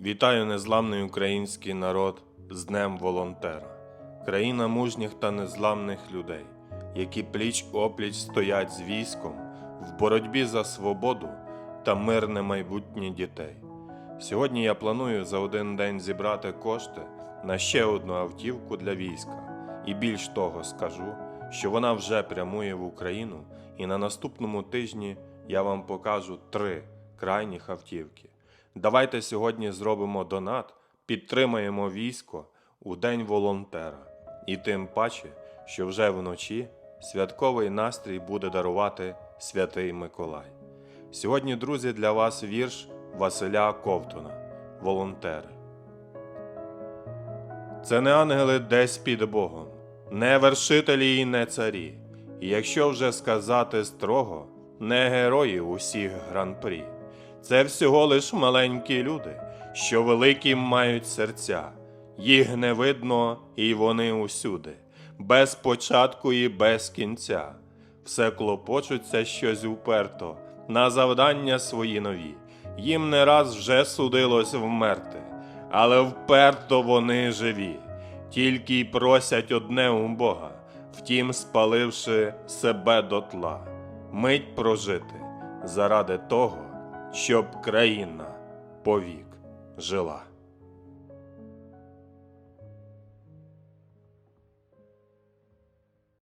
Вітаю незламний український народ з Днем волонтера, країна мужніх та незламних людей, які пліч опліч стоять з військом в боротьбі за свободу та мирне майбутнє дітей. Сьогодні я планую за один день зібрати кошти на ще одну автівку для війська. І більш того скажу, що вона вже прямує в Україну, і на наступному тижні я вам покажу три крайніх автівки. Давайте сьогодні зробимо донат, підтримаємо військо у День волонтера. І тим паче, що вже вночі святковий настрій буде дарувати святий Миколай. Сьогодні, друзі, для вас вірш Василя Ковтуна Волонтери. Це не ангели десь під Богом, не вершителі і не царі. І якщо вже сказати строго, не герої усіх гран-прі. Це всього лиш маленькі люди, що великі мають серця. Їх не видно, і вони усюди, без початку і без кінця. Все клопочуться щось уперто, на завдання свої нові. Їм не раз вже судилось вмерти, але вперто вони живі, тільки й просять одне у Бога, втім, спаливши себе дотла, мить прожити заради того, щоб країна повік жила.